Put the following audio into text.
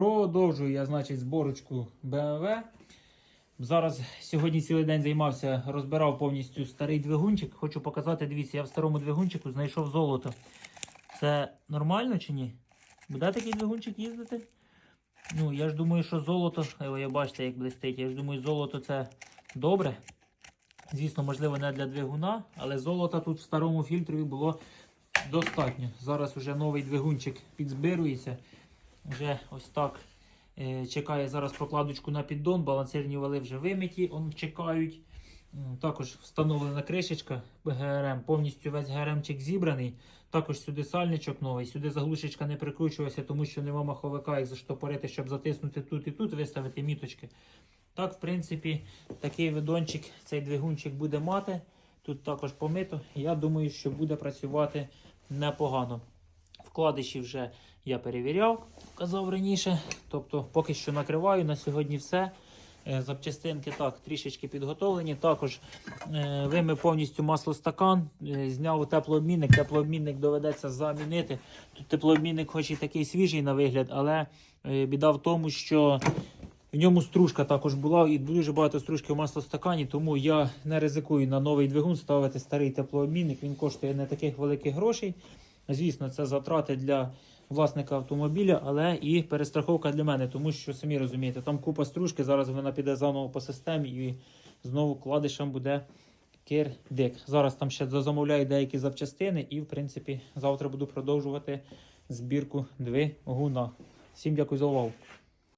Продовжую я, значить, зборочку BMW. Зараз сьогодні цілий день займався, розбирав повністю старий двигунчик. Хочу показати, дивіться, я в старому двигунчику знайшов золото. Це нормально чи ні? Буде такий двигунчик їздити? Ну, я ж думаю, що золото, я бачите, як блистить. Я ж думаю, золото це добре. Звісно, можливо, не для двигуна, але золота тут в старому фільтрові було достатньо. Зараз вже новий двигунчик підзбирується. Вже ось так е, чекає зараз прокладочку на піддон, балансирні вали вже вимиті, он чекають. Також встановлена кришечка ГРМ, повністю весь ГРМчик зібраний. Також сюди сальничок новий, сюди заглушечка не прикручувалася, тому що нема маховика, як заштопорити, щоб затиснути тут і тут, виставити міточки. Так, в принципі, такий видончик, цей двигунчик буде мати. Тут також помито. Я думаю, що буде працювати непогано. Вкладиші вже я перевіряв, казав раніше. Тобто, поки що накриваю на сьогодні все. Е, Запчастинки так трішечки підготовлені. Також е, вимив повністю маслостакан, е, зняв теплообмінник. Теплообмінник доведеться замінити. Тут теплообмінник, хоч і такий свіжий на вигляд, але е, біда в тому, що в ньому стружка також була і дуже багато стружки в маслостакані, тому я не ризикую на новий двигун ставити старий теплообмінник. Він коштує не таких великих грошей. Звісно, це затрати для власника автомобіля, але і перестраховка для мене, тому що самі розумієте, там купа стружки, зараз вона піде заново по системі і знову кладишем буде кирдик. Зараз там ще замовляю деякі запчастини, і в принципі завтра буду продовжувати збірку двигуна. Всім дякую за увагу.